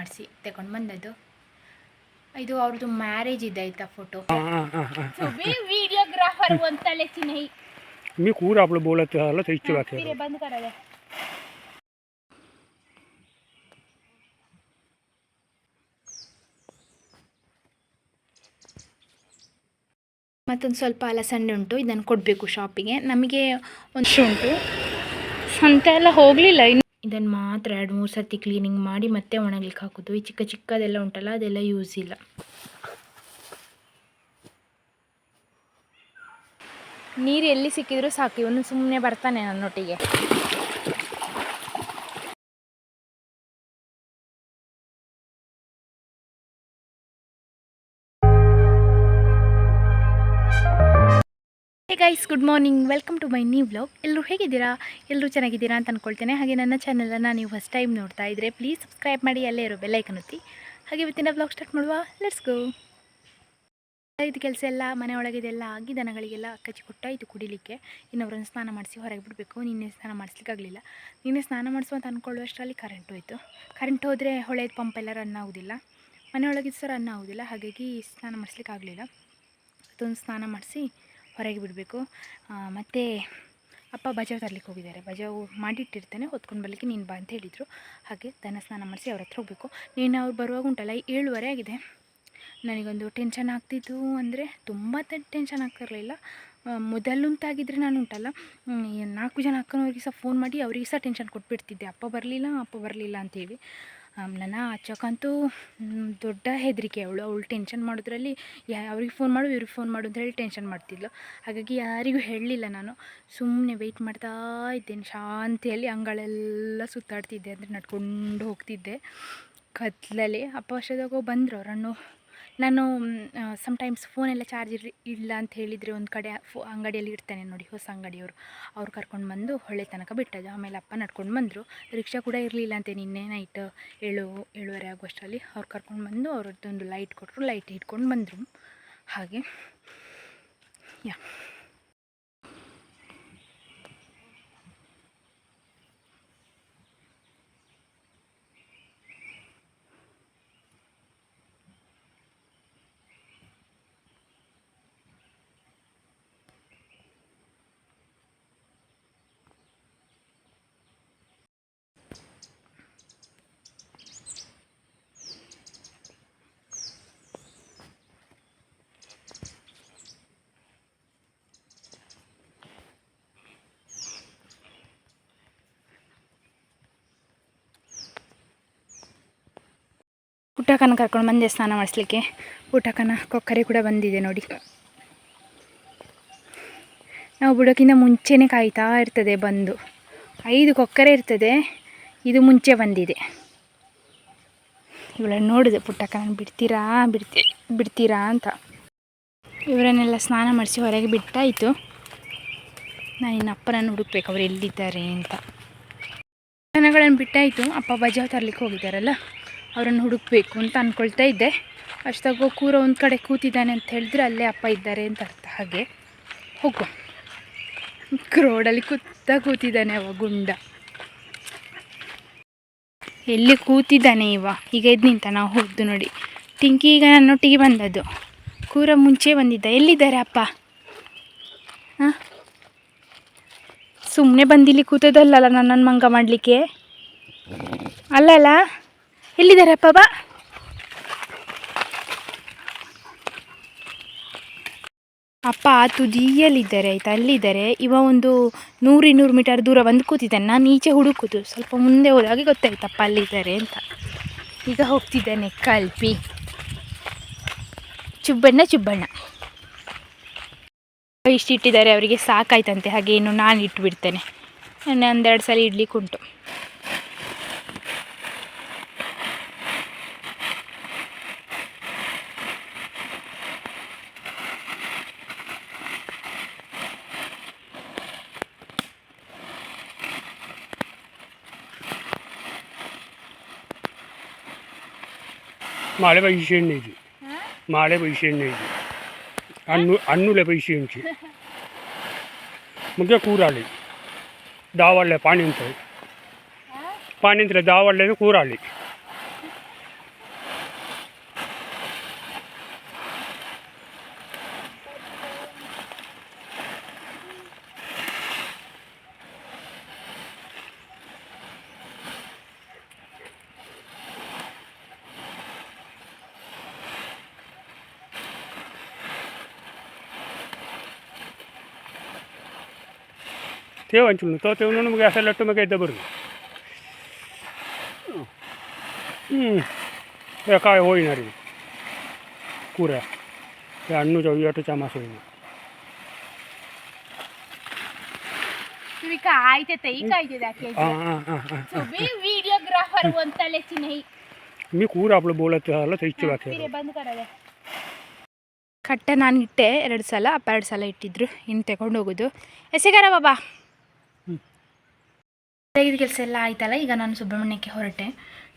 ಮಾಡಿಸಿ ತಗೊಂಡು ಬಂದದ್ದು. ಇದು ಅವ್ರದ್ದು ಮ್ಯಾರೇಜ್ ಇದೆ ಆಯ್ತಾ ಫೋಟೋ ವಿಡಿಯೋಗ್ರಾಫರ್ ಅಂತಲೇ ಚಿನ್ಹಿ ನೀವು ಕೂಡ ಅವಳು ಬೋಲತ್ತೆ ಅಲ್ಲ ತೆಗಿಸ್ತೀವಿ ಬಂದು ಕರಳೆ. ಮತ್ತೊಂದು ಸ್ವಲ್ಪ ಅಲಸಂಡೆ ಉಂಟು ಇದನ್ನು ಕೊಡಬೇಕು ಶಾಪಿಗೆ ನಮಗೆ ಒಂದು ಉಂಟು. ಸಂತೆ ಎಲ್ಲ ಹೋಗಲಿಲ್ಲ ಇನ್ನು ಇದನ್ನು ಮಾತ್ರ ಎರಡು, ಮೂರು ಸರ್ತಿ ಕ್ಲೀನಿಂಗ್ ಮಾಡಿ ಮತ್ತೆ ಒಣಗ್ಲಿಕ್ಕೆ ಹಾಕೋದು. ಈ ಚಿಕ್ಕ ಚಿಕ್ಕದೆಲ್ಲ ಉಂಟಲ್ಲ, ಅದೆಲ್ಲ ಯೂಸ್ ಇಲ್ಲ. ನೀರು ಎಲ್ಲಿ ಸಿಕ್ಕಿದ್ರು ಸಾಕು, ಇವನು ಸುಮ್ಮನೆ ಬರ್ತಾನೆ ನನ್ನೊಟ್ಟಿಗೆ. Guys good morning welcome to my new blog ಎಲ್ಲರೂ ಹೇಗಿದ್ದೀರಾ? ಎಲ್ಲರೂ ಚೆನ್ನಾಗಿದ್ದೀರಾ ಅಂತ ಅಂದ್ಕೊಳ್ತೇನೆ ಹಾಗೆ ನನ್ನ ಚಾನಲನ್ನು ನೀವು ಫಸ್ಟ್ ಟೈಮ್ ನೋಡ್ತಾ ಇದ್ದರೆ ಪ್ಲೀಸ್ ಸಬ್ಸ್ಕ್ರೈಬ್ ಮಾಡಿ, ಅಲ್ಲೇ ಇರೋ ಬೆಲ್ಲೈಕನ್ ಒತ್ತಿ. ಹಾಗೆ ಇವತ್ತಿನ ಬ್ಲಾಗ್ ಸ್ಟಾರ್ಟ್ ಮಾಡುವ. ಲೆಟ್ಸ್ ಗೋ ಇದು ಕೆಲಸ ಎಲ್ಲ, ಮನೆ ಒಳಗಿದೆಲ್ಲ ಆಗಿ ದನಗಳಿಗೆಲ್ಲ ಕಚ್ಚಿ ಕೊಟ್ಟಾಯಿತು ಕುಡಿಲಿಕ್ಕೆ. ಇನ್ನೊಬ್ಬರನ್ನು ಸ್ನಾನ ಮಾಡಿಸಿ ಹೊರಗೆ ಬಿಡಬೇಕು. ನಿನ್ನೆ ಸ್ನಾನ ಮಾಡಿಸ್ಲಿಕ್ಕಾಗಲಿಲ್ಲ ನಿನ್ನೆ ಸ್ನಾನ ಮಾಡಿಸುವ ಅಂತ ಅಂದ್ಕೊಳ್ಳುವಷ್ಟರಲ್ಲಿ ಕರೆಂಟ್ ಹೋಯಿತು. ಕರೆಂಟ್ ಹೋದರೆ ಹೊಳೆದ ಪಂಪ್ ಎಲ್ಲ ರನ್ ಆಗೋದಿಲ್ಲ. ಮನೆಯೊಳಗಿದ್ದು ಸಹ ರನ್ ಆಗೋದಿಲ್ಲ. ಹಾಗಾಗಿ ಸ್ನಾನ ಮಾಡಿಸ್ಲಿಕ್ಕಾಗಲಿಲ್ಲ ಅದೊಂದು ಸ್ನಾನ ಮಾಡಿಸಿ ಹೊರಗೆ ಬಿಡಬೇಕು. ಮತ್ತು ಅಪ್ಪ ಬಜಾವ್ ತರ್ಲಿಕ್ಕೆ ಹೋಗಿದ್ದಾರೆ. ಬಜಾವ್ ಮಾಡಿಟ್ಟಿರ್ತಾನೆ, ಹೊತ್ಕೊಂಡು ಬರಲಿಕ್ಕೆ ನೀನು ಬಾ ಅಂತ ಹೇಳಿದರು. ಹಾಗೆ ದನ ಸ್ನಾನ ಮಾಡಿಸಿ ಅವ್ರ ಹತ್ರ ಹೋಗಬೇಕು. ನೀನು ಅವ್ರು ಬರುವಾಗ ಉಂಟಲ್ಲ ಏಳುವರೆ ಆಗಿದೆ. ನನಗೊಂದು ಟೆನ್ಷನ್ ಆಗ್ತಿತ್ತು ಅಂದರೆ ತುಂಬ ಟೆನ್ಷನ್ ಆಗ್ತಿರಲಿಲ್ಲ ಮೊದಲುಂತಾಗಿದ್ದರೆ ನಾನು ಉಂಟಲ್ಲ. ನಾಲ್ಕು ಜನ ಅಕ್ಕನವ್ರಿಗೆ ಸಹ ಫೋನ್ ಮಾಡಿ ಅವರಿಗೆ ಸಹ ಟೆನ್ಷನ್ ಕೊಟ್ಬಿಡ್ತಿದ್ದೆ. ಅಪ್ಪ ಬರಲಿಲ್ಲ ಅಪ್ಪ ಬರಲಿಲ್ಲ ಅಂತೇಳಿ ನನ್ನ ಅಚ್ಚಕ್ಕಂತೂ ದೊಡ್ಡ ಹೆದರಿಕೆ. ಅವಳು ಅವಳು ಟೆನ್ಷನ್ ಮಾಡೋದ್ರಲ್ಲಿ ಯಾ, ಅವ್ರಿಗೆ ಫೋನ್ ಮಾಡು, ಇವ್ರಿಗೆ ಫೋನ್ ಮಾಡು ಅಂತ ಹೇಳಿ ಟೆನ್ಷನ್ ಮಾಡ್ತಿದ್ಲು. ಹಾಗಾಗಿ ಯಾರಿಗೂ ಹೇಳಲಿಲ್ಲ ನಾನು. ಸುಮ್ಮನೆ ವೆಯ್ಟ್ ಮಾಡ್ತಾ ಇದ್ದೇನೆ, ಶಾಂತಿಯಲ್ಲಿ ಅಂಗಳೆಲ್ಲ ಸುತ್ತಾಡ್ತಿದ್ದೆ, ಅಂದರೆ ನಡ್ಕೊಂಡು ಹೋಗ್ತಿದ್ದೆ. ಕತ್ಲಲ್ಲಿ ಅಪ್ಪ ವರ್ಷದಾಗ ಬಂದರು ಅವರನ್ನು. ನಾನು ಸಮ್ಟೈಮ್ಸ್ ಫೋನೆಲ್ಲ ಚಾರ್ಜ್ ಇರ್ ಇಲ್ಲ ಅಂತ ಹೇಳಿದರೆ ಒಂದು ಕಡೆ ಫೋ, ಅಂಗಡಿಯಲ್ಲಿ ಇರ್ತೇನೆ ನೋಡಿ ಹೊಸ ಅಂಗಡಿಯವರು. ಅವ್ರು ಕರ್ಕೊಂಡು ಬಂದು ಹೊಳೆ ತನಕ ಬಿಟ್ಟದ್ದು. ಆಮೇಲೆ ಅಪ್ಪ ನಡ್ಕೊಂಡು ಬಂದರು. ರಿಕ್ಷಾ ಕೂಡ ಇರಲಿಲ್ಲ ಅಂತೆ ನಿನ್ನೆ ನೈಟ್ ಏಳು, ಏಳುವರೆ ಆಗುವಷ್ಟರಲ್ಲಿ. ಅವ್ರು ಕರ್ಕೊಂಡು ಬಂದು ಅವ್ರದ್ದೊಂದು ಲೈಟ್ ಕೊಟ್ಟರು ಲೈಟ್ ಇಟ್ಕೊಂಡು ಬಂದರು. ಹಾಗೆ ಯಾ ಪುಟ್ಟಕ್ಕನ ಕರ್ಕೊಂಡು ಬಂದೆ ಸ್ನಾನ ಮಾಡಿಸ್ಲಿಕ್ಕೆ. ಪುಟ್ಟಕ್ಕನ ಕೊಕ್ಕರೆ ಕೂಡ ಬಂದಿದೆ ನೋಡಿ. ನಾವು ಬಿಡೋಕ್ಕಿಂತ ಮುಂಚೆನೇ ಕಾಯ್ತಾ ಇರ್ತದೆ ಬಂದು. ಐದು ಕೊಕ್ಕರೆ ಇರ್ತದೆ, ಇದು ಮುಂಚೆ ಬಂದಿದೆ. ಇವಳನ್ನು ನೋಡಿದೆ ಪುಟ್ಟಕ್ಕನ ಬಿಡ್ತೀರಾ, ಬಿಡ್ತಿ, ಬಿಡ್ತೀರಾ ಅಂತ. ಇವರನ್ನೆಲ್ಲ ಸ್ನಾನ ಮಾಡಿಸಿ ಹೊರಗೆ ಬಿಟ್ಟಾಯಿತು. ನಾನು ಇನ್ನು ಅಪ್ಪನನ್ನು ಹುಡುಕ್ಬೇಕು, ಅವ್ರು ಎಲ್ಲಿದ್ದಾರೆ ಅಂತ. ದನಗಳನ್ನು ಬಿಟ್ಟಾಯಿತು. ಅಪ್ಪ ಬಜಾವ್ ತರಲಿಕ್ಕೆ ಹೋಗಿದ್ದಾರಲ್ಲ. ಅವರನ್ನು ಹುಡುಕಬೇಕು ಅಂತ ಅಂದ್ಕೊಳ್ತಾ ಇದ್ದೆ. ಅಷ್ಟಾಗ ಕೂರ ಒಂದು ಕಡೆ ಕೂತಿದ್ದಾನೆ ಅಂತ ಹೇಳಿದ್ರೆ ಅಲ್ಲೇ ಅಪ್ಪ ಇದ್ದಾರೆ ಅಂತ ಅರ್ಥ. ಹಾಗೆ ಹೋಗುವ. ರೋಡಲ್ಲಿ ಕೂತ ಕೂತಿದ್ದಾನೆ ಅವ ಗುಂಡ. ಎಲ್ಲಿ ಕೂತಿದ್ದಾನೆ ಇವ? ಈಗ ಎದ್ದು ನಿಂತ? ನಾವು ಹೋದ್ದು ನೋಡಿ. ಟಿಂಕಿ ಈಗ ನನ್ನೊಟ್ಟಿಗೆ ಬಂದದ್ದು. ಕೂರ ಮುಂಚೆ ಬಂದಿದ್ದ. ಎಲ್ಲಿದ್ದಾರೆ ಅಪ್ಪ? ಹಾಂ? ಸುಮ್ಮನೆ ಬಂದಿಲ್ಲಿ ಕೂತದಲ್ಲಲ್ಲ ನನ್ನನ್ನು ಮಂಗ ಮಾಡಲಿಕ್ಕೆ? ಅಲ್ಲಲ್ಲ? ಎಲ್ಲಿದ್ದಾರೆ ಅಪ್ಪ ಬಾ. ಅಪ್ಪ ಆ ತುದಿಯಲ್ಲಿದ್ದಾರೆ ಆಯಿತಾ? ಅಲ್ಲಿದ್ದಾರೆ ಇವ ಒಂದು ನೂರು ಇನ್ನೂರು ಮೀಟರ್ ದೂರ ಬಂದು ಕೂತಿದ್ದಾನೆ. ನಾನು ಈಚೆ ಹುಡುಕುದು. ಸ್ವಲ್ಪ ಮುಂದೆ ಹೋದಾಗೆ ಗೊತ್ತಾಯ್ತಪ್ಪ ಅಲ್ಲಿದ್ದಾರೆ ಅಂತ. ಈಗ ಹೋಗ್ತಿದ್ದಾನೆ ಕಲ್ಪಿ. ಚುಬ್ಬಣ್ಣ ಚುಬ್ಬಣ್ಣ. ಇಷ್ಟಿಟ್ಟಿದ್ದಾರೆ ಅವರಿಗೆ ಸಾಕಾಯ್ತಂತೆ. ಹಾಗೆ ಇನ್ನು ನಾನು ಇಟ್ಬಿಡ್ತೇನೆ. ನಾನು ಒಂದೆರಡು ಸಲ ಇಡ್ಲಿಕ್ಕೆ ಉಂಟು माळे पैसे नाही माळे पैसे नाही अन्नू अन्नूले पैसे यांचे मग कूर आले दहा वाढले पाणी पाणी ತೇವು ಹಂಚುನು ತೋ ನಮಗೆ ಅಸಲು ಲಟ್ಟು ಮಗ ಇದ್ದ ಬರು ಹ್ಞೂ ಕಾಯಿ ಹೋಯಿನ ರೀ ಕೂರ. ಹಣ್ಣು ಚೌಟು ಚಮಚ ಹೋಯಿನ मी कूर आपलं बोलत राहिलं ಕಟ್ಟೆ ನಾನು ಇಟ್ಟೆ ಎರಡು ಸಲ ಅಪ್ಪ ಎರಡು ಸಲ ಇಟ್ಟಿದ್ರು. ಇನ್ನು ತೆಗೊಂಡೋಗೋದು ಎಸೆಗಾರ ಬಾಬಾ? ತೆಗೆದ ಕೆಲಸ ಎಲ್ಲ ಆಯ್ತಲ್ಲ, ಈಗ ನಾನು ಸುಬ್ರಹ್ಮಣ್ಯಕ್ಕೆ ಹೊರಟೆ.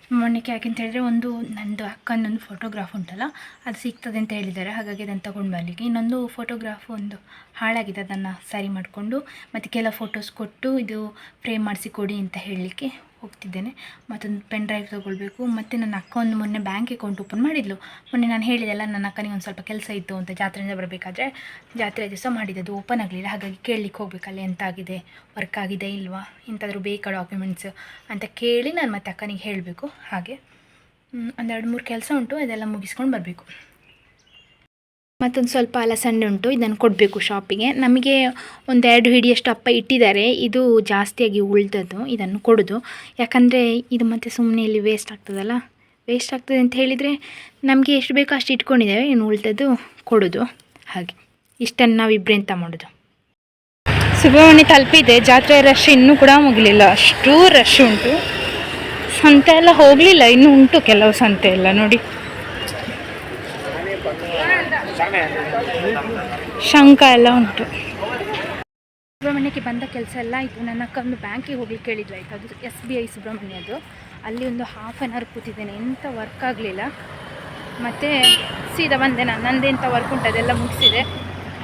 ಸುಬ್ರಹ್ಮಣ್ಯಕ್ಕೆ ಯಾಕೆಂತ ಹೇಳಿದ್ರೆ ಒಂದು ನಂದು ಅಕ್ಕನೊಂದು ಫೋಟೋಗ್ರಾಫ್ ಉಂಟಲ್ಲ, ಅದು ಸಿಗ್ತದೆ ಅಂತ ಹೇಳಿದ್ದಾರೆ, ಹಾಗಾಗಿ ಅದನ್ನು ತಗೊಂಡು ಬರಲಿಕ್ಕೆ. ಇನ್ನೊಂದು ಫೋಟೋಗ್ರಾಫ್ ಒಂದು ಹಾಳಾಗಿದೆ, ಅದನ್ನು ಸರಿ ಮಾಡಿಕೊಂಡು, ಮತ್ತು ಕೆಲವು ಫೋಟೋಸ್ ಕೊಟ್ಟು ಇದು ಫ್ರೇಮ್ ಮಾಡಿಸಿ ಕೊಡಿ ಅಂತ ಹೇಳಲಿಕ್ಕೆ ಹೋಗ್ತಿದ್ದೇನೆ. ಮತ್ತೊಂದು ಪೆನ್ ಡ್ರೈವ್ ತೊಗೊಳ್ಬೇಕು. ಮತ್ತು ನನ್ನ ಅಕ್ಕ ಒಂದು ಮೊನ್ನೆ ಬ್ಯಾಂಕ್ ಅಕೌಂಟ್ ಓಪನ್ ಮಾಡಿದ್ಲು. ಮೊನ್ನೆ ನಾನು ಹೇಳಿದೆಲ್ಲ ನನ್ನ ಅಕ್ಕನಿಗೆ ಒಂದು ಸ್ವಲ್ಪ ಕೆಲಸ ಇತ್ತು ಅಂತ ಜಾತ್ರೆಯಿಂದ ಬರಬೇಕಾದ್ರೆ ಜಾತ್ರೆ ದಿವಸ ಮಾಡಿದೆ ಅದು ಓಪನ್ ಆಗಲಿಲ್ಲ. ಹಾಗಾಗಿ ಕೇಳಲಿಕ್ಕೆ ಹೋಗ್ಬೇಕಲ್ಲ ಎಂತಾಗಿದೆ? ವರ್ಕ್ ಆಗಿದೆ ಇಲ್ವಾ? ಇಂಥಾದ್ರೂ ಬೇಕಾ ಡಾಕ್ಯುಮೆಂಟ್ಸ್ ಅಂತ ಕೇಳಿ ನಾನು ಮತ್ತೆ ಅಕ್ಕನಿಗೆ ಹೇಳಬೇಕು. ಹಾಗೆ. ಒಂದು ಒಂದೆರಡು ಮೂರು ಕೆಲಸ ಉಂಟು. ಅದೆಲ್ಲ ಮುಗಿಸ್ಕೊಂಡು ಬರಬೇಕು. ಮತ್ತೊಂದು ಸ್ವಲ್ಪ ಅಲಸಂಡೆ ಉಂಟು, ಇದನ್ನು ಕೊಡಬೇಕು ಶಾಪಿಗೆ ನಮಗೆ ಒಂದೆರಡು ಹಿಡಿಯಷ್ಟು ಅಪ್ಪ ಇಟ್ಟಿದ್ದಾರೆ. ಇದು ಜಾಸ್ತಿಯಾಗಿ ಉಳಿದದ್ದು, ಇದನ್ನು ಕೊಡೋದು. ಯಾಕಂದರೆ ಇದು ಮತ್ತೆ ಸುಮ್ಮನೆ ಇಲ್ಲಿ ವೇಸ್ಟ್ ಆಗ್ತದಲ್ಲ? ವೇಸ್ಟ್ ಆಗ್ತದೆ ಅಂತ ಹೇಳಿದರೆ ನಮಗೆ ಎಷ್ಟು ಬೇಕೋ ಅಷ್ಟು ಇಟ್ಕೊಂಡಿದ್ದೇವೆ. ಇನ್ನು ಉಳಿದದ್ದು ಕೊಡೋದು. ಹಾಗೆ. ಇಷ್ಟನ್ನು ನಾವು ಇಬ್ಬರೇ ಅಂತ ಮಾಡೋದು? ಸುಬ್ರಹ್ಮಣ್ಯ ತಲುಪಿದೆ ಜಾತ್ರೆ ರಶ್ ಇನ್ನೂ ಕೂಡ ಮುಗಲಿಲ್ಲ. ಅಷ್ಟು ರಶ್ ಉಂಟು. ಸಂತೆ ಎಲ್ಲ ಹೋಗಲಿಲ್ಲ. ಇನ್ನೂ ಉಂಟು ಕೆಲವು ಸಂತೆ ಎಲ್ಲ ನೋಡಿ. ಶಂಕ ಎಲ್ಲ ಉಂಟು. ಸುಬ್ರಹ್ಮಣ್ಯಕ್ಕೆ ಬಂದ ಕೆಲಸ ಎಲ್ಲ ಆಯಿತು. ನನ್ನ ಅಕ್ಕ ಬ್ಯಾಂಕಿಗೆ ಹೋಗ್ಲಿಕ್ಕೆ ಹೇಳಿದ್ರು ಆಯಿತು? ಅದು ಎಸ್ ಬಿ ಐ ಸುಬ್ರಹ್ಮಣ್ಯದು ಅಲ್ಲಿ ಒಂದು ಹಾಫ್ ಆನ್ ಅವರ್ ಕೂತಿದ್ದೇನೆ. ಎಂಥ ವರ್ಕ್ ಆಗಲಿಲ್ಲ. ಮತ್ತು ಸೀದಾ ಬಂದೆ ನಾನು. ನಂದೆಂಥ ವರ್ಕ್ ಉಂಟು ಅದೆಲ್ಲ ಮುಗಿಸಿದೆ.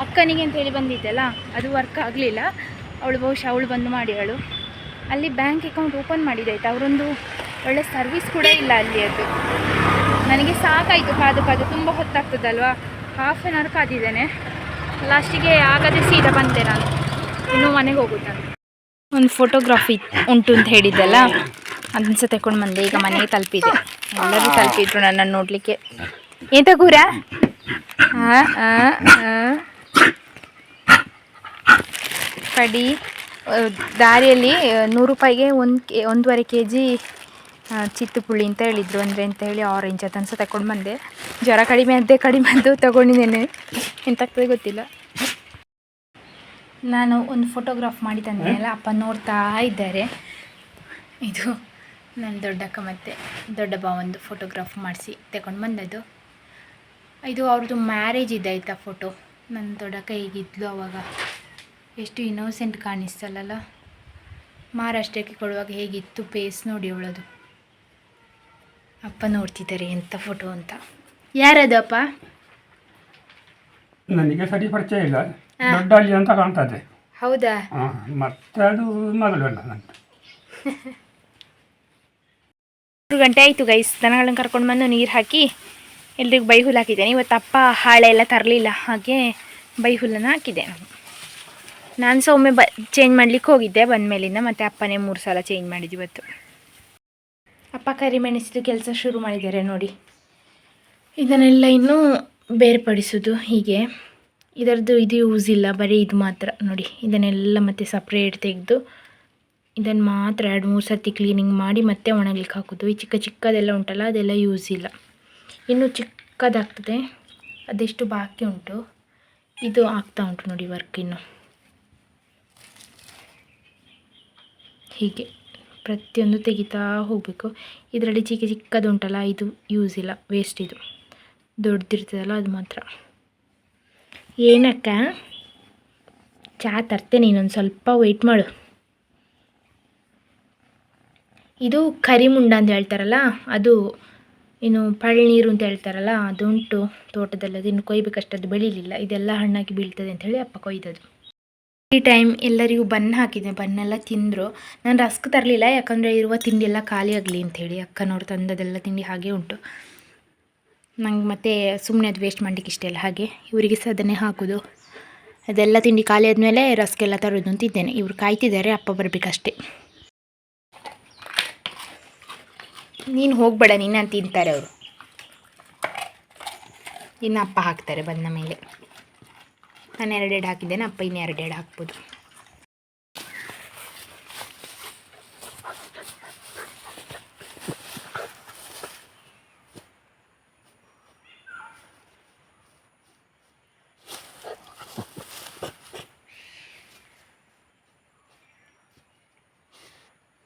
ಅಕ್ಕನಿಗೆ ಅಂತ ಹೇಳಿ ಬಂದಿದ್ದೆಲ್ಲ, ಅದು ವರ್ಕ್ ಆಗಲಿಲ್ಲ. ಅವಳು ಬಹುಶಃ ಅವಳು ಬಂದು ಮಾಡಿ ಅವಳು ಅಲ್ಲಿ ಬ್ಯಾಂಕ್ ಅಕೌಂಟ್ ಓಪನ್ ಮಾಡಿದೆ ಆಯಿತು? ಅವರೊಂದು ಒಳ್ಳೆ ಸರ್ವಿಸ್ ಕೂಡ ಇಲ್ಲ ಅಲ್ಲಿ ಅದು. ನನಗೆ ಸಾಕಾಯಿತು. ಕಾದು ಕಾದು. ತುಂಬ ಹೊತ್ತಾಗ್ತದಲ್ವಾ? ಹಾಫ್ ಆನ್ ಅವರ್ ಕಾದಿದ್ದೇನೆ. ಲಾಸ್ಟಿಗೆ ಆಗದೆ ಸೀದಾ ಬಂದೆ ನಾನು. ಇನ್ನೂ ಮನೆಗೆ ಹೋಗುತ್ತಾನೆ. ಒಂದು ಫೋಟೋಗ್ರಾಫಿ ಉಂಟು ಅಂತ ಹೇಳಿದ್ದೆಲ್ಲ ಅದನ್ನ ಸಹ ತಗೊಂಡು ಬಂದೆ. ಈಗ ಮನೆಗೆ ತಲುಪಿದೆ. ಎಲ್ಲರೂ ತಲುಪಿದ್ರು ನನ್ನನ್ನು ನೋಡಲಿಕ್ಕೆ. ಆ, ಆ. ಕಡಿ ದಾರಿಯಲ್ಲಿ ನೂರು ರೂಪಾಯಿಗೆ ಒಂದು ಕೆ ಒಂದೂವರೆ ಕೆ ಜಿ ಚಿತ್ತು ಪುಳಿ ಅಂತ ಹೇಳಿದ್ರು. ಅಂದರೆ ಅಂತ ಹೇಳಿ ಆರೆಂಜ್ ಅದು ಸಹ ತಗೊಂಡು ಬಂದೆ. ಜ್ವರ ಕಡಿಮೆ ಅದೇ ಕಡಿಮೆ ಅದು ತಗೊಂಡಿದ್ದೇನೆ. ಎಂತಾಗ್ತದೆ ಗೊತ್ತಿಲ್ಲ. ನಾನು ಒಂದು ಫೋಟೋಗ್ರಾಫ್ ಮಾಡಿ ತಂದಿದ್ದೆನಲ್ಲ ಅಪ್ಪ ನೋಡ್ತಾ ಇದ್ದಾರೆ. ಇದು ನನ್ನ ದೊಡ್ಡಕ್ಕ ಮತ್ತು ದೊಡ್ಡ ಒಂದು ಫೋಟೋಗ್ರಾಫ್ ಮಾಡಿಸಿ ತಗೊಂಡು ಬಂದದ್ದು. ಇದು ಅವ್ರದ್ದು ಮ್ಯಾರೇಜ್ ಇದೆ ಆಯಿತಾ ಫೋಟೋ ನನ್ನ ದೊಡ್ಡಕ್ಕ ಹೇಗಿದ್ಲು ಅವಾಗ. ಎಷ್ಟು ಇನ್ನೋಸೆಂಟ್ ಕಾಣಿಸ್ತಲ್ಲ ಮಹಾರಾಷ್ಟ್ರಕ್ಕೆ ಕೊಡುವಾಗ ಹೇಗಿತ್ತು ಪೇಸ್ ನೋಡಿ ಅವಳದು. ಅಪ್ಪ ನೋಡ್ತಿದ್ದಾರೆ ಎಂಥ ಫೋಟೋ ಅಂತ. ಯಾರದು ಅಪ್ಪ ನನಗೆ ಸರಿ ಪರಿಚಯ ಇಲ್ಲ. ದೊಡ್ಡ ಅಲ್ಲಿ ಅಂತ ಕಾಣ್ತದೆ ಹೌದಾ? ಮತ್ತೆ ಅದು ಮಗಳು ಅಲ್ಲ ನಂದು. ಮೂರು ಗಂಟೆ ಆಯಿತು ಗೈಸ್ ದನಗಳನ್ನ ಕರ್ಕೊಂಡು ಬಂದು ನೀರು ಹಾಕಿ ಎಲ್ರಿಗೂ ಬೈ ಹುಲ್ಲು ಹಾಕಿದ್ದೇನೆ. ಇವತ್ತು ಅಪ್ಪ ಹಾಳೆ ಎಲ್ಲ ತರಲಿಲ್ಲ ಹಾಗೆ ಬೈ ಹುಲ್ಲನ್ನು ಹಾಕಿದೆ ನಾನು. ನಾನು ಸಹ ಒಮ್ಮೆ ಬ ಚೇಂಜ್ ಮಾಡ್ಲಿಕ್ಕೆ ಹೋಗಿದ್ದೆ ಬಂದ ಮೇಲಿಂದ ಮತ್ತು ಅಪ್ಪನೇ ಮೂರು ಸಲ ಚೇಂಜ್ ಮಾಡಿದ್ದು ಇವತ್ತು. ಅಪ್ಪ ಕರಿಮೆಣಸಿದು ಕೆಲಸ ಶುರು ಮಾಡಿದ್ದಾರೆ ನೋಡಿ. ಇದನ್ನೆಲ್ಲ ಇನ್ನೂ ಬೇರ್ಪಡಿಸೋದು ಹೀಗೆ. ಇದರದ್ದು ಇದು ಯೂಸ್ ಇಲ್ಲ ಬರೀ ಇದು ಮಾತ್ರ. ನೋಡಿ, ಇದನ್ನೆಲ್ಲ ಮತ್ತೆ ಸಪ್ರೇಟ್ ತೆಗೆದು ಇದನ್ನು ಮಾತ್ರ ಎರಡು, ಮೂರು ಸರ್ತಿ ಕ್ಲೀನಿಂಗ್ ಮಾಡಿ ಮತ್ತೆ ಒಣಗ್ಲಿಕ್ಕೆ ಹಾಕೋದು ಈ ಚಿಕ್ಕ ಚಿಕ್ಕದೆಲ್ಲ ಉಂಟಲ್ಲ, ಅದೆಲ್ಲ ಯೂಸ್ ಇಲ್ಲ. ಇನ್ನು ಚಿಕ್ಕದಾಗ್ತದೆ, ಅದೆಷ್ಟು ಬಾಕಿ ಉಂಟು? ಇದು ಆಗ್ತಾ ಉಂಟು ನೋಡಿ ವರ್ಕ್ ಇನ್ನು. ಹೀಗೆ. ಪ್ರತಿಯೊಂದು ತೆಗಿತಾ ಹೋಗಬೇಕು. ಇದರಲ್ಲಿ ಚಿಕ್ಕ ಚಿಕ್ಕದು ಉಂಟಲ್ಲ ಇದು ಯೂಸ್ ಇಲ್ಲ ವೇಸ್ಟ್ ಇದು. ದೊಡ್ಡದಿರ್ತದಲ್ಲ ಅದು ಮಾತ್ರ. ಏನಕ್ಕ? ಚಹಾ ತರ್ತೇನೆ ಇನ್ನೊಂದು ಸ್ವಲ್ಪ ವೆಯ್ಟ್ ಮಾಡು. ಇದು ಕರಿಮುಂಡ ಅಂತ ಹೇಳ್ತಾರಲ್ಲ, ಅದು ಇನ್ನು ಪಳನೀರು ಅಂತ ಹೇಳ್ತಾರಲ್ಲ, ಅದುಂಟು. ತೋಟದಲ್ಲಿ ಅದು ಇನ್ನು ಕೊಯ್ಬೇಕಷ್ಟು ಅದು ಬೆಳೀಲಿಲ್ಲ. ಇದೆಲ್ಲ ಹಣ್ಣಾಗಿ ಬೀಳ್ತದೆ ಅಂತ ಹೇಳಿ ಅಪ್ಪ ಕೊಯ್ದದು ಈ ಟೈಮ್ ಎಲ್ಲರಿಗೂ ಬನ್ ಹಾಕಿದೆ ಬನ್ನೆಲ್ಲ ತಿಂದರು. ನಾನು ರಸ್ಕ್ ತರಲಿಲ್ಲ, ಯಾಕಂದರೆ ಇರುವ ತಿಂಡಿ ಎಲ್ಲ ಖಾಲಿ ಆಗಲಿ ಅಂಥೇಳಿ ಅಕ್ಕನವ್ರು ತಂದದೆಲ್ಲ ತಿಂಡಿ ಹಾಗೆ ಉಂಟು. ನಂಗೆ ಮತ್ತೆ ಸುಮ್ಮನೆ ಅದು ವೇಸ್ಟ್ ಮಾಡಲಿಕ್ಕೆ ಇಷ್ಟ ಇಲ್ಲ, ಹಾಗೆ ಇವರಿಗೆ ಸಹ ಅದನ್ನೇ ಹಾಕೋದು. ಅದೆಲ್ಲ ತಿಂಡಿ ಖಾಲಿ ಆದಮೇಲೆ ರಸ್ಕೆಲ್ಲ ತರೋದು ಅಂತಿದ್ದೇನೆ ಇವರು ಕಾಯ್ತಿದ್ದಾರೆ, ಅಪ್ಪ ಬರಬೇಕಷ್ಟೇ. ನೀನು ಹೋಗಬೇಡ ನೀನು ತಿಂತಾರೆ ಅವರು. ಇನ್ನು ಅಪ್ಪ ಹಾಕ್ತಾರೆ ಬಂದ ಮೇಲೆ. ನಾನು ಎರಡು ಎರಡು ಹಾಕಿದ್ದೇನೆ, ಅಪ್ಪ ಇನ್ನು ಎರಡು ಎರಡು ಹಾಕ್ಬೋದು.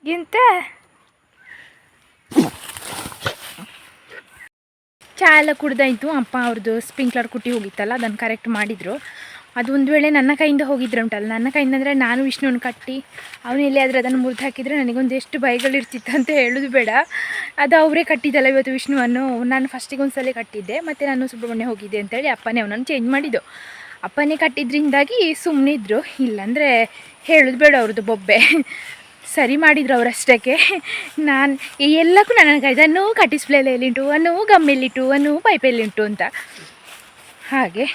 ಗಿಂತ? ಚಾ ಎಲ್ಲ ಕುಡ್ದಾಯ್ತು. ಅಪ್ಪ ಅವ್ರದ್ದು ಸ್ಪ್ರಿಂಕ್ಲರ್ ಕುಟ್ಟಿ ಹೋಗಿತ್ತಲ್ಲ, ಅದನ್ನು ಕರೆಕ್ಟ್ ಮಾಡಿದರು. ಅದು ಒಂದು ವೇಳೆ ನನ್ನ ಕೈಯಿಂದ ಹೋಗಿದ್ರೆ ಉಂಟಲ್ಲ ನನ್ನ ಕೈಯಿಂದ ಅಂದರೆ ನಾನು ವಿಷ್ಣುವನ್ನು ಕಟ್ಟಿ ಅವನು ಎಲ್ಲಿ ಆದರೆ ಅದನ್ನು ಮುರಿದು ಹಾಕಿದರೆ ನನಗೊಂದು ಎಷ್ಟು ಭಯಗಳಿರ್ತಿತ್ತು ಅಂತ ಹೇಳೋದು ಬೇಡ. ಅದು ಅವರೇ ಕಟ್ಟಿದ್ದಲ್ಲ ಇವತ್ತು ವಿಷ್ಣುವನ್ನು. ನಾನು ಫಸ್ಟಿಗೆ ಒಂದು ಸಲ ಕಟ್ಟಿದ್ದೆ, ಮತ್ತು ನಾನು ಸುಬ್ರಹ್ಮಣ್ಯ ಹೋಗಿದ್ದೆ ಅಂತೇಳಿ ಅಪ್ಪನೇ ಅವನನ್ನು ಚೇಂಜ್ ಮಾಡಿದ್ದು. ಅಪ್ಪನೇ ಕಟ್ಟಿದ್ರಿಂದಾಗಿ ಸುಮ್ಮನೆ ಇದ್ದರು ಇಲ್ಲಾಂದರೆ ಹೇಳೋದು ಬೇಡ ಅವ್ರದ್ದು ಬೊಬ್ಬೆ. ಸರಿ ಮಾಡಿದ್ರು ಅವರಷ್ಟಕ್ಕೆ ನಾನು ಎಲ್ಲಕ್ಕೂ ನನ್ನ ಇದನ್ನು ಕಟ್ಟಿಸ್ಪ್ಲೇಲಿಂಟು ಅನ್ನು ಗಮ್ಮೆಲ್ಲಿಟ್ಟು ಅನ್ನು ಪೈಪಲ್ಲಿಂಟು ಅಂತ. ಹಾಗೆ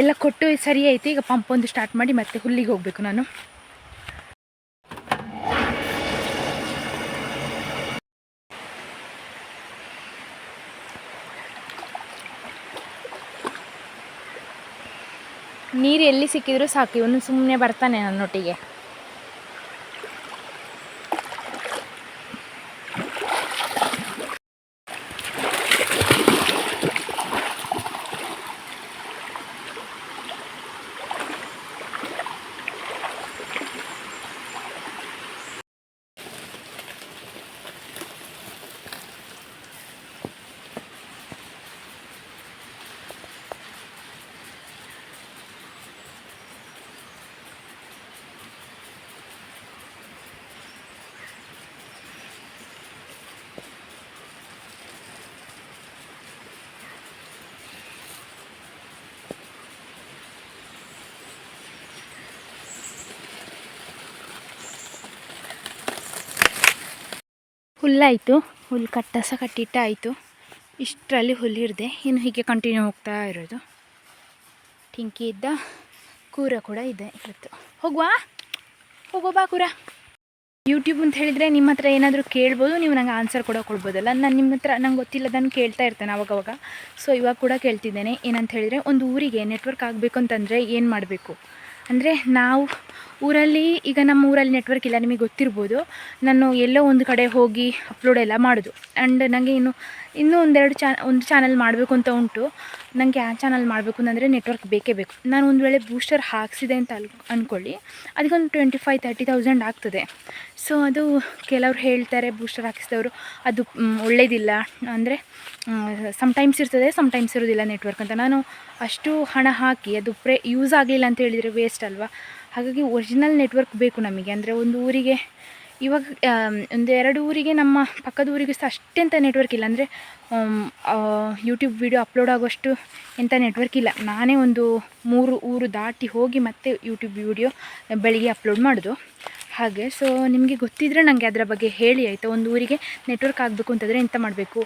ಎಲ್ಲ ಕೊಟ್ಟು ಸರಿ ಆಯಿತು. ಈಗ ಪಂಪ್ ಒಂದು ಸ್ಟಾರ್ಟ್ ಮಾಡಿ ಮತ್ತೆ ಹುಲ್ಲಿಗೆ ಹೋಗಬೇಕು ನಾನು. ನೀರು ಎಲ್ಲಿ ಸಿಕ್ಕಿದ್ರು ಸಾಕು. ಇವನು ಸುಮ್ಮನೆ ಬರ್ತಾನೆ ನನ್ನೊಟ್ಟಿಗೆ. ಹುಲ್ಲಾಯಿತು. ಹುಲ್ಲು ಕಟ್ಟಸ ಕಟ್ಟಿಟ್ಟಾಯಿತು. ಇಷ್ಟರಲ್ಲಿ ಹುಲ್ಲಿರದೆ. ಇನ್ನು ಹೀಗೆ ಕಂಟಿನ್ಯೂ ಹೋಗ್ತಾ ಇರೋದು. ಟಿಂಕಿ ಇದ್ದ ಕೂರ ಕೂಡ ಇದೆ ಇವತ್ತು ಹೋಗುವಾ? ಹೋಗೋ ಬಾ ಕೂರ. ಯೂಟ್ಯೂಬ್ ಅಂತ ಹೇಳಿದರೆ ನಿಮ್ಮ ಹತ್ರ ಏನಾದರೂ ಕೇಳ್ಬೋದು, ನೀವು ನಂಗೆ ಆನ್ಸರ್ ಕೂಡ ಕೊಡ್ಬೋದಲ್ಲ. ನಾನು ನಿಮ್ಮ ಹತ್ರ ನಂಗೆ ಗೊತ್ತಿಲ್ಲದನ್ನು ಕೇಳ್ತಾ ಇರ್ತೇನೆ ಅವಾಗವಾಗ. ಸೊ ಇವಾಗ ಕೂಡ ಕೇಳ್ತಿದ್ದೇನೆ. ಏನಂತ ಹೇಳಿದರೆ, ಒಂದು ಊರಿಗೆ ನೆಟ್ವರ್ಕ್ ಆಗಬೇಕು ಅಂತಂದರೆ ಏನು ಮಾಡಬೇಕು? ಅಂದರೆ ನಾವು ಊರಲ್ಲಿ, ಈಗ ನಮ್ಮ ಊರಲ್ಲಿ ನೆಟ್ವರ್ಕ್ ಇಲ್ಲ, ನಿಮಗೆ ಗೊತ್ತಿರ್ಬೋದು. ನಾನು ಎಲ್ಲೋ ಒಂದು ಕಡೆ ಹೋಗಿ ಅಪ್ಲೋಡ್ ಎಲ್ಲ ಮಾಡೋದು. ಆ್ಯಂಡ್ ನನಗೆ ಇನ್ನು ಇನ್ನೂ ಒಂದೆರಡು ಚಾ ಒಂದು ಚಾನಲ್ ಮಾಡಬೇಕು ಅಂತ ಉಂಟು. ನನಗೆ ಆ ಚಾನಲ್ ಮಾಡಬೇಕು ಅಂತಂದರೆ ನೆಟ್ವರ್ಕ್ ಬೇಕೇ ಬೇಕು. ನಾನು ಒಂದು ವೇಳೆ ಬೂಸ್ಟರ್ ಹಾಕ್ಸಿದೆ ಅಂತ ಅಲ್ ಅಂದ್ಕೊಳ್ಳಿ ಅದಕ್ಕೊಂದು ಟ್ವೆಂಟಿ ಫೈವ್ ತರ್ಟಿ ತೌಸಂಡ್ ಆಗ್ತದೆ. ಸೊ ಅದು ಕೆಲವರು ಹೇಳ್ತಾರೆ ಬೂಸ್ಟರ್ ಹಾಕಿಸಿದವರು, ಅದು ಒಳ್ಳೇದಿಲ್ಲ. ಅಂದರೆ ಸಮ್ಟೈಮ್ಸ್ ಇರ್ತದೆ ಸಮಟೈಮ್ಸ್ ಇರೋದಿಲ್ಲ ನೆಟ್ವರ್ಕ್ ಅಂತ. ನಾನು ಅಷ್ಟು ಹಣ ಹಾಕಿ, ಅದು ಪ್ರೇ ಯೂಸ್ ಆಗಲಿಲ್ಲ ಅಂತ ಹೇಳಿದರೆ ವೇಸ್ಟ್ ಅಲ್ವಾ? ಹಾಗಾಗಿ ಒರಿಜಿನಲ್ ನೆಟ್ವರ್ಕ್ ಬೇಕು ನಮಗೆ. ಅಂದರೆ ಒಂದು ಊರಿಗೆ ಇವಾಗ ಒಂದು ಎರಡು ಊರಿಗೆ ನಮ್ಮ ಪಕ್ಕದ ಊರಿಗೂ ಸಹ ಅಷ್ಟೆಂಥ ನೆಟ್ವರ್ಕ್ ಇಲ್ಲ. ಅಂದರೆ ಯೂಟ್ಯೂಬ್ ವಿಡಿಯೋ ಅಪ್ಲೋಡ್ ಆಗೋಷ್ಟು ಎಂಥ ನೆಟ್ವರ್ಕ್ ಇಲ್ಲ. ನಾನೇ ಒಂದು ಮೂರು ಊರು ದಾಟಿ ಹೋಗಿ ಮತ್ತೆ ಯೂಟ್ಯೂಬ್ ವಿಡಿಯೋ ಬೆಳಿಗ್ಗೆ ಅಪ್ಲೋಡ್ ಮಾಡೋದು. ಹಾಗೆ. ಸೊ ನಿಮಗೆ ಗೊತ್ತಿದ್ದರೆ ನನಗೆ ಅದರ ಬಗ್ಗೆ ಹೇಳಿ, ಆಯಿತಾ? ಒಂದು ಊರಿಗೆ ನೆಟ್ವರ್ಕ್ ಆಗಬೇಕು ಅಂತಂದರೆ ಎಂತ ಮಾಡಬೇಕು?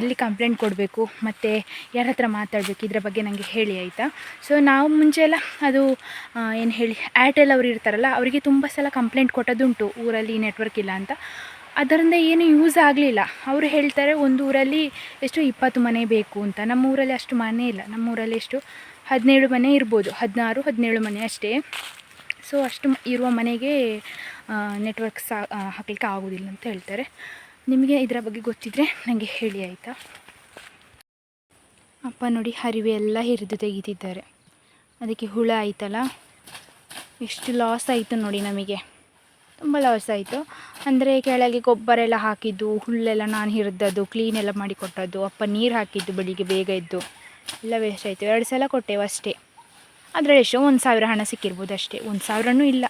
ಎಲ್ಲಿ ಕಂಪ್ಲೇಂಟ್ ಕೊಡಬೇಕು? ಮತ್ತು ಯಾರ ಹತ್ರ ಮಾತಾಡಬೇಕು? ಇದರ ಬಗ್ಗೆ ನನಗೆ ಹೇಳಿ, ಆಯಿತಾ? ಸೊ ನಾವು ಮುಂಚೆ ಎಲ್ಲ ಅದು ಏನು ಹೇಳಿ ಏರ್ಟೆಲ್ ಅವರು ಇರ್ತಾರಲ್ಲ, ಅವರಿಗೆ ತುಂಬ ಸಲ ಕಂಪ್ಲೇಂಟ್ ಕೊಟ್ಟದ್ದುಂಟು, ಊರಲ್ಲಿ ನೆಟ್ವರ್ಕ್ ಇಲ್ಲ ಅಂತ. ಅದರಿಂದ ಏನು ಯೂಸ್ ಆಗಲಿಲ್ಲ. ಅವರು ಹೇಳ್ತಾರೆ, ಒಂದು ಊರಲ್ಲಿ ಎಷ್ಟು ಇಪ್ಪತ್ತು ಮನೆ ಬೇಕು ಅಂತ. ನಮ್ಮ ಊರಲ್ಲಿ ಅಷ್ಟು ಮನೆ ಇಲ್ಲ. ನಮ್ಮ ಊರಲ್ಲಿ ಎಷ್ಟು ಹದಿನೇಳು ಮನೆ ಇರ್ಬೋದು. ಹದಿನಾರು, ಹದಿನೇಳು ಮನೆ ಅಷ್ಟೇ. ಸೊ ಅಷ್ಟು ಇರುವ ಮನೆಗೆ ನೆಟ್ವರ್ಕ್ ಸಾ ಹಾಕಲಿಕ್ಕೆ ಆಗೋದಿಲ್ಲ ಅಂತ ಹೇಳ್ತಾರೆ. ನಿಮಗೆ ಇದರ ಬಗ್ಗೆ ಗೊತ್ತಿದ್ದರೆ ನನಗೆ ಹೇಳಿ ಆಯಿತಾ? ಅಪ್ಪ ನೋಡಿ ಹರಿವೆ ಎಲ್ಲ ಹಿರಿದು ತೆಗೀತಿದ್ದಾರೆ. ಅದಕ್ಕೆ ಹುಳ ಆಯ್ತಲ್ಲ? ಎಷ್ಟು ಲಾಸ್ ಆಯಿತು ನೋಡಿ ನಮಗೆ. ತುಂಬ ಲಾಸ್ ಆಯಿತು. ಅಂದರೆ ಕೆಳಗೆ ಗೊಬ್ಬರ ಎಲ್ಲ ಹಾಕಿದ್ದು, ಹುಲ್ಲೆಲ್ಲ ನಾನು ಹಿರಿದದ್ದು ಕ್ಲೀನ್ ಎಲ್ಲ ಮಾಡಿ ಕೊಟ್ಟದ್ದು, ಅಪ್ಪ ನೀರು ಹಾಕಿದ್ದು ಬೆಳಿಗ್ಗೆ ಬೇಗ ಇದ್ದು ಎಲ್ಲ ವೇಸ್ಟ್ ಆಯಿತು. ಎರಡು ಸಲ ಕೊಟ್ಟೆವು ಅಷ್ಟೇ. ಅದರಲ್ಲಿ ಎಷ್ಟೋ ಒಂದು ಸಾವಿರ ಹಣ ಸಿಕ್ಕಿರ್ಬೋದು ಅಷ್ಟೇ. ಒಂದು ಸಾವಿರನೂ ಇಲ್ಲ.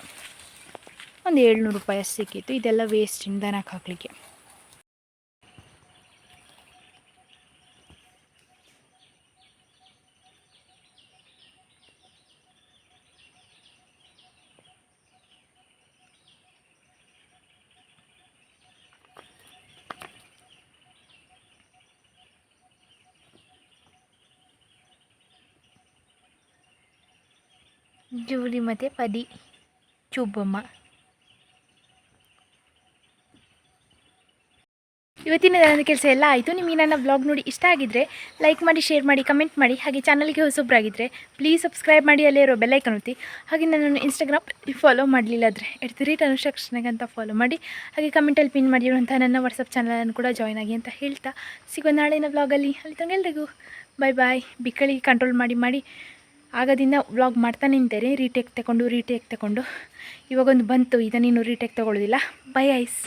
ಒಂದು ಏಳ್ನೂರು ರೂಪಾಯಿ ಸಿಕ್ಕಿತ್ತು. ಇದೆಲ್ಲ ವೇಸ್ಟ್ ದನಕ್ಕೆ ಹಾಕಲಿಕ್ಕೆ. ಜೂಲಿ ಮತ್ತು ಪದಿ, ಚುಬ್ಬಮ್ಮ. ಇವತ್ತಿನ ನನ್ನ ಕೆಲಸ ಎಲ್ಲ ಆಯಿತು. ನಿಮಗೆ ನನ್ನ ಬ್ಲಾಗ್ ನೋಡಿ ಇಷ್ಟ ಆಗಿದ್ದರೆ ಲೈಕ್ ಮಾಡಿ ಶೇರ್ ಮಾಡಿ ಕಮೆಂಟ್ ಮಾಡಿ, ಹಾಗೆ ಚಾನಲ್ಗೆ ಹೊಸೊಬ್ಬರಾಗಿದ್ದರೆ ಪ್ಲೀಸ್ ಸಬ್ಸ್ಕ್ರೈಬ್ ಮಾಡಿ, ಅಲ್ಲೇ ಇರೋ ಬೆಲ್ಲೈಕನ್ ಒತ್ತಿ. ಹಾಗೆ ನನ್ನನ್ನು ಇನ್ಸ್ಟಾಗ್ರಾಮ್ ಫಾಲೋ ಮಾಡಲಿಲ್ಲ ಆದರೆ ಎಟ್ ಅನುಷಾ ಅಂತ ಫಾಲೋ ಮಾಡಿ. ಹಾಗೆ ಕಮೆಂಟಲ್ಲಿ ಪಿನ್ ಮಾಡಿರುವಂಥ ನನ್ನ ವಾಟ್ಸಪ್ ಚಾನಲನ್ನು ಕೂಡ ಜಾಯ್ನ್ ಆಗಿ ಅಂತ ಹೇಳ್ತಾ ಸಿಗೋ ನಾಳಿನ ಬ್ಲಾಗಲ್ಲಿ ಅಲ್ಲಿ. ತಂಗೆಲ್ರಿಗೂ ಬಾಯ್ ಬಾಯ್ ಬಿಕ್ಕಳಿಗೆ ಕಂಟ್ರೋಲ್ ಮಾಡಿ ಮಾಡಿ. ಆಗದಿಂದ ವ್ಲಾಗ್ ಮಾಡ್ತಾ ನಿಂತೇರಿ. ರೀಟೇಕ್ ತಗೊಂಡು ರೀಟೇಕ್ ತಗೊಂಡು. ಇವಾಗೊಂದು ಬಂತು, ಇದನ್ನೇನು ರೀಟೇಕ್ ತಗೊಳ್ಳೋದಿಲ್ಲ ಬೈ ಐಸ್